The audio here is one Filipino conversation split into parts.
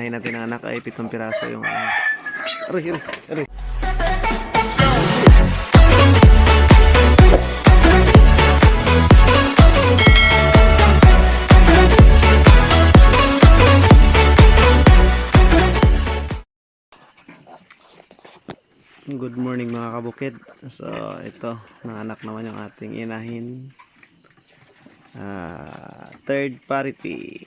Inahin natin ang anak ay pitong piraso yung anak. Aray, aray, aray. Good morning mga kabukid. So ito, nanganak naman yung ating inahin. Ah, third parity.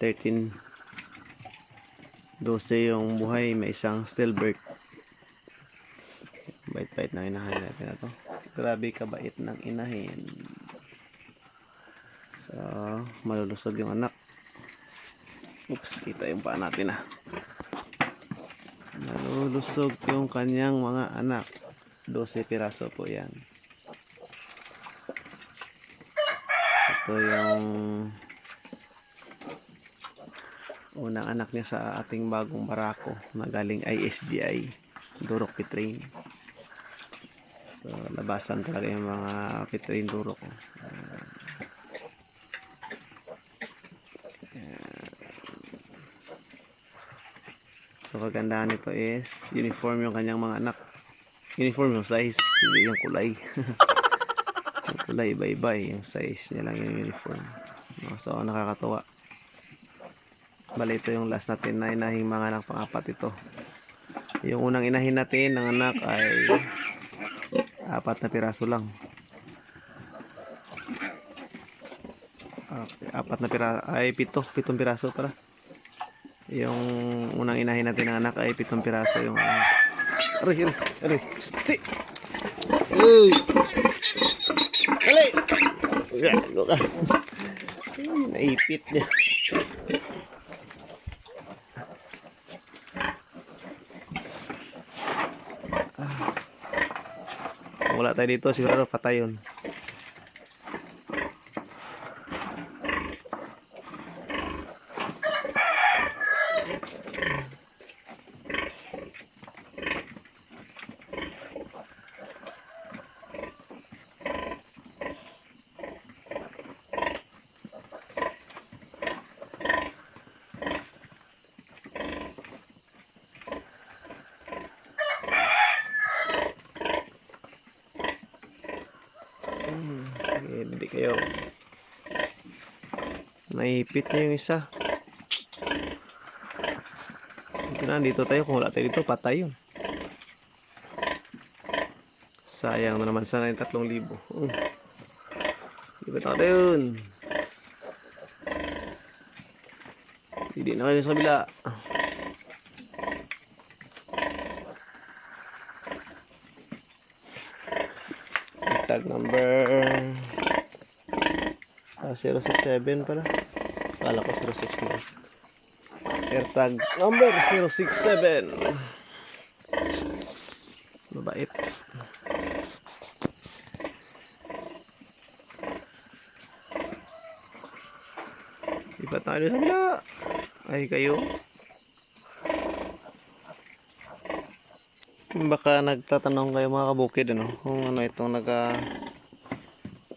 13 12 yung buhay, may isang stillbirth. Bait-bait ng inahin natin na to. Grabe kabait ng inahin. So, malulusog yung anak. Oops, kita yung paa natin ah. Nalulusog yung kanyang mga anak. 12 piraso po yan. Ito yung unang anak niya sa ating bagong barako na galing ISGI Durok Pitrain. So labasan talaga yung mga Pitrain Durok. Ayan. so kagandahan nito is uniform yung kanyang mga anak. Uniform yung size hindi yung kulay. Yung kulay iba-iba yung size niya lang yung uniform. So nakakatuwa Bali ito yung last natin na inahing mga anak pangapat ito. Yung unang inahin natin ng anak ay apat na piraso lang. Okay, apat na piraso ay pito, pitong piraso pala. Yung unang inahin natin ng anak ay pitong piraso yung anak. Aray, aray, aray. Sti! Uy! Dali! Gago ka. Ay, Naipit niya. Wala tayo dito, sigurado. Eh, Hindi kayo. Naipit niya yung isa. Ito na, dito tayo. Kung wala tayo dito, patay yun. Sayang na naman sana yung tatlong libo. Uh. Libat ako yun. Hindi na kayo sa kabila. Tag number 067 pala. Kala ko 069. AirTag number 067. Mabait. Iba tayo sa kabila. Ay kayo. Baka nagtatanong kayo mga kabukid ano, kung ano itong naga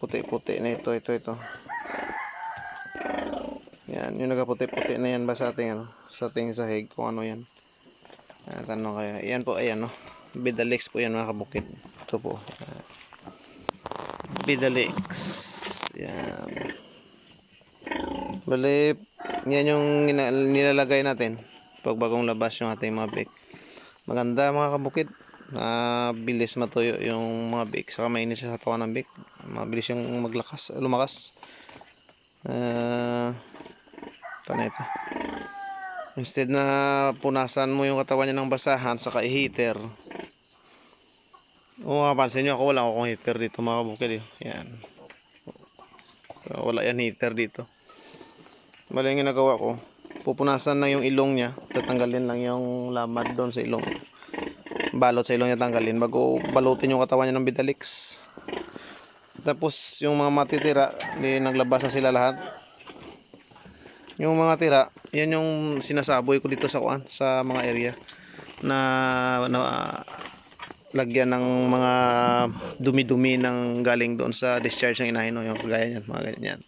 puti-puti na ito, ito, ito. Yan, yung nagaputi-puti na yan ba sa ating ano, sa ating sahig kung ano yan. Ah, tanong kayo. Yan po, ayan no. Bidalix po yan mga kabukid. Ito po. Ah, Bidalix. Yan. Bali, yan yung nilalagay natin pag bagong labas yung ating mga bake. Maganda mga kabukid. Ah, bilis matuyo yung mga bake. Saka mainit siya sa tawa ng bake. Mabilis yung maglakas, lumakas. Ah, ito na ito. Instead na punasan mo yung katawan niya ng basahan saka i-heater. Kung mapapansin nyo ako wala akong heater dito mga kabukid. eh. Yan. Wala yan heater dito. Bali yung ginagawa ko, pupunasan na yung ilong niya, tatanggalin lang yung lamad doon sa ilong. Balot sa ilong niya tanggalin bago balutin yung katawan niya ng Vitalix. Tapos yung mga matitira, di naglabas na sila lahat. Yung mga tira, yan yung sinasaboy ko dito sa kuan, sa mga area na, na lagyan ng mga dumi-dumi ng galing doon sa discharge ng inahin no, yung kagaya niyan, mga ganyan.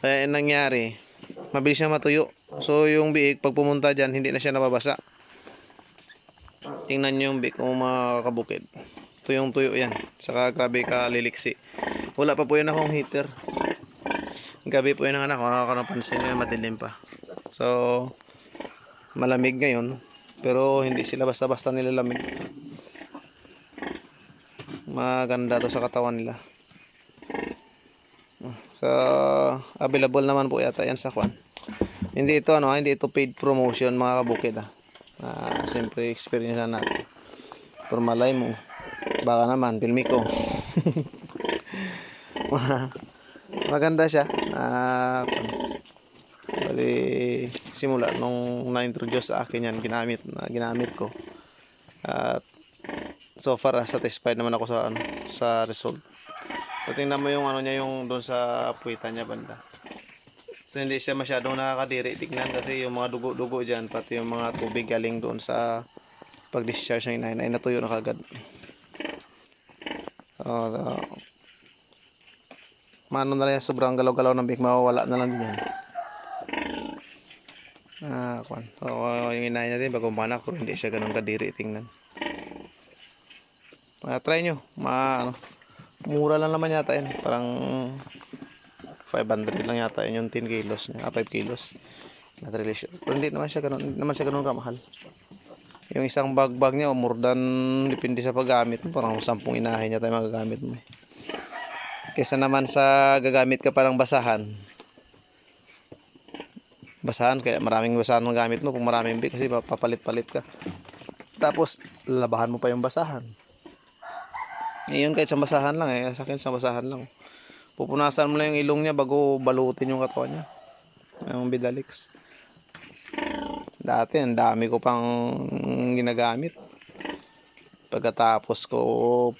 Kaya yung nangyari, mabilis siya matuyo. So yung biik, pag pumunta dyan, hindi na siya nababasa. Tingnan nyo yung biik kung mga kabukid. Tuyong tuyo yan. Saka grabe ka liliksi. Wala pa po yun akong heater. Gabi po yun ang anak ko. Ako napansin nyo madilim pa. So, malamig ngayon. Pero hindi sila basta-basta nilalamig. Maganda to sa katawan nila. So, available naman po yata yan sa kwan. Hindi ito ano, hindi ito paid promotion mga kabukid ah. Ah, siyempre experience na natin. Pero malay mo, baka naman, filmi. Maganda siya. Ah, bali, simula nung na-introduce sa akin yan, ginamit, na, ginamit ko. At so far, ah, satisfied naman ako sa, ano, sa result. So, tingnan mo yung ano niya, yung doon sa puwitan niya banda. So, hindi siya masyadong nakakadiri tignan kasi yung mga dugo-dugo dyan, pati yung mga tubig galing doon sa pag-discharge ng inahin ay natuyo na kagad. So, uh, mano na lang yan, sobrang galaw-galaw ng big, mawawala na lang din yan. Ah, kwan. So, uh, yung inahin natin, bago manak, pero hindi siya ganun kadiri tingnan. Ah, try nyo. Ma, ano, mura lang naman yata yan. Parang 500 lang yata yun yung 10 kilos niya. Ah, 5 kilos. Not really sure. Pero hindi naman siya ganun, naman siya ganun kamahal. Yung isang bag-bag niya, oh, more than, depende sa paggamit. Parang 10 inahin niya tayo magagamit mo. eh. Kesa naman sa gagamit ka pa ng basahan. Basahan, kaya maraming basahan ang gamit mo. Kung maraming big, kasi papalit-palit ka. Tapos, labahan mo pa yung basahan. Ngayon kahit sa basahan lang eh. Sa akin sa basahan lang. Pupunasan mo lang yung ilong niya bago balutin yung katawan niya. Yung Vidalix. Dati, ang dami ko pang ginagamit. Pagkatapos ko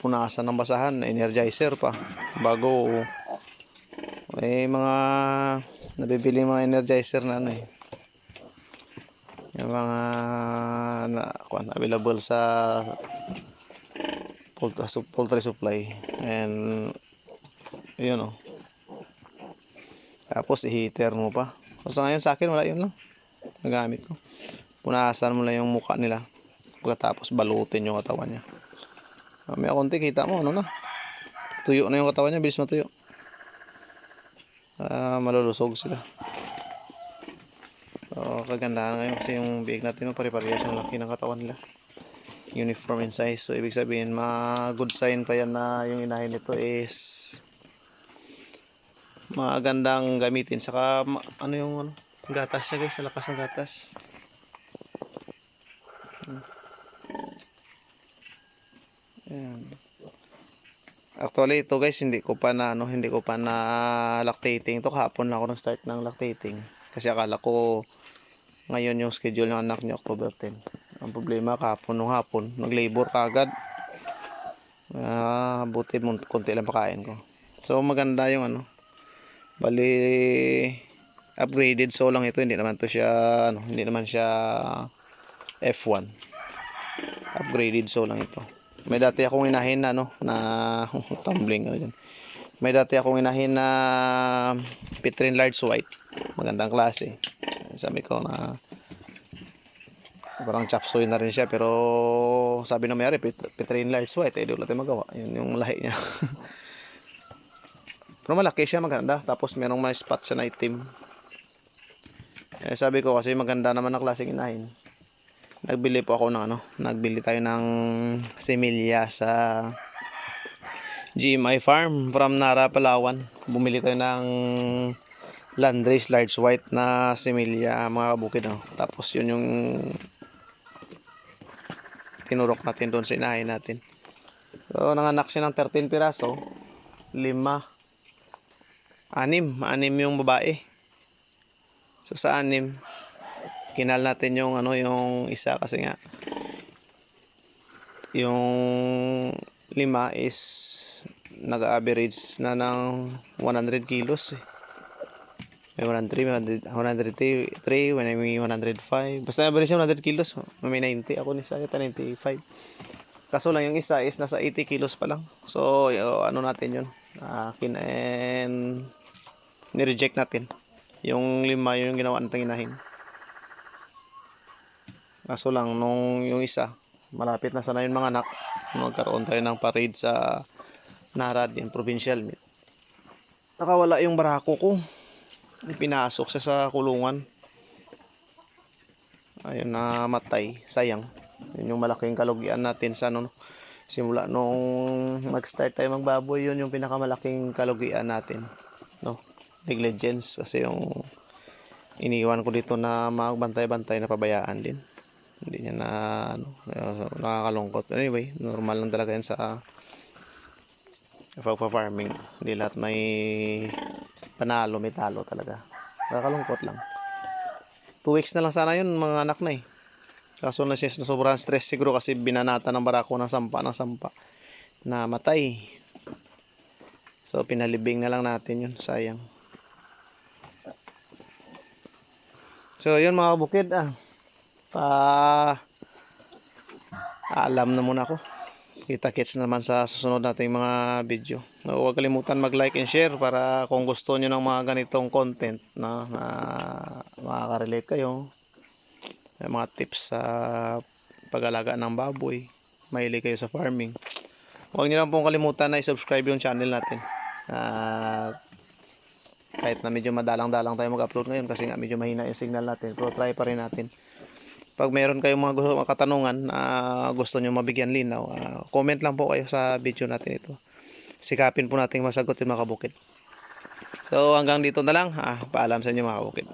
punasan ng basahan, energizer pa. Bago, may mga nabibili mga energizer na ano eh. Yung mga na, kwan, available sa poultry, supply. And yun oh. Tapos i-heater mo pa. So ngayon sa akin wala yun lang. Nagamit ko. Punasan mo lang yung mukha nila. Pagkatapos balutin yung katawan niya. Ah, May konti kita mo ano na. Tuyo na yung katawan niya, bilis matuyo. Ah, malulusog sila. So, kagandahan ngayon kasi yung biig natin pare-parehas yung laki ng katawan nila uniform in size. So, ibig sabihin, ma good sign pa yan na yung inahin nito is magandang gamitin. Saka, ano yung ano, gatas siya guys, sa lakas ng gatas. Ayan. Actually, ito guys, hindi ko pa na, ano, hindi ko pa na lactating. Ito kahapon na ako nag-start ng lactating. Kasi akala ko, ngayon yung schedule ng anak niya, October 10. Ang problema, kahapon nung hapon, nag-labor kagad. Ah, buti mo, konti lang pakain ko. So, maganda yung ano. Bali, upgraded so lang ito. Hindi naman to siya, ano, hindi naman siya F1. Upgraded so lang ito. May dati akong inahin na, ano, na tumbling, ano dyan. May dati akong inahin na Pitrin Large White. Magandang klase. Sabi ko na parang chop suey na rin siya pero sabi na mayari pit, Pitrin Large White eh wala tayong magawa. Yun yung lahi niya. pero malaki siya maganda. Tapos merong may spot siya na itim. Eh, sabi ko kasi maganda naman ang klaseng inahin. Nagbili po ako ng ano, nagbili tayo ng semilya sa GMI Farm from Nara, Palawan. Bumili tayo ng Landrace Large White na semilya mga kabukid. No? Tapos yun yung tinurok natin doon sa inahin natin. So, nanganak siya ng 13 piraso. Lima. Anim. Anim yung babae. So, sa anim, kinal natin yung ano yung isa kasi nga yung lima is nag-average na ng 100 kilos eh. May 103, 100, 103, may 105. Basta average siya 100 kilos. May 90. Ako ni Saya 95. Kaso lang yung isa is nasa 80 kilos pa lang. So, ano natin yun. Akin and Nireject natin. Yung lima, yun yung ginawa natin inahin. Kaso lang, nung yung isa, malapit na sana yung mga anak, magkaroon tayo ng parade sa Nara din, provincial meet. Nakawala yung barako ko. Pinasok siya sa kulungan. Ayun na matay, sayang. Yun yung malaking kalugian natin sa ano, no? simula nung mag-start tayo magbaboy, yun yung pinakamalaking kalugian natin. No? Negligence kasi yung iniwan ko dito na magbantay-bantay na pabayaan din. Hindi niya na ano, nakakalungkot. Anyway, normal lang talaga yan sa pagpa-farming. Hindi lahat may panalo, may talo talaga. Nakakalungkot lang. Two weeks na lang sana yun, mga anak na eh. Kaso na siya sobrang stress siguro kasi binanata ng barako ng sampa ng sampa na matay. So pinalibing na lang natin yun, sayang. So yun mga bukid ah. Pa alam na muna ako. Kita-kits naman sa susunod nating mga video. No, huwag kalimutan mag-like and share para kung gusto nyo ng mga ganitong content na, na makaka-relate kayo. May mga tips sa pag-alaga ng baboy. Mahilig kayo sa farming. Huwag nyo lang pong kalimutan na i-subscribe yung channel natin. At kahit na medyo madalang-dalang tayo mag-upload ngayon kasi nga medyo mahina yung signal natin. Pero try pa rin natin. Pag meron kayong mga gusto, mga katanungan na gusto nyo mabigyan linaw, ah, comment lang po kayo sa video natin ito. Sikapin po natin masagot yung mga kabukid. So hanggang dito na lang. Ah, paalam sa inyo mga kabukid.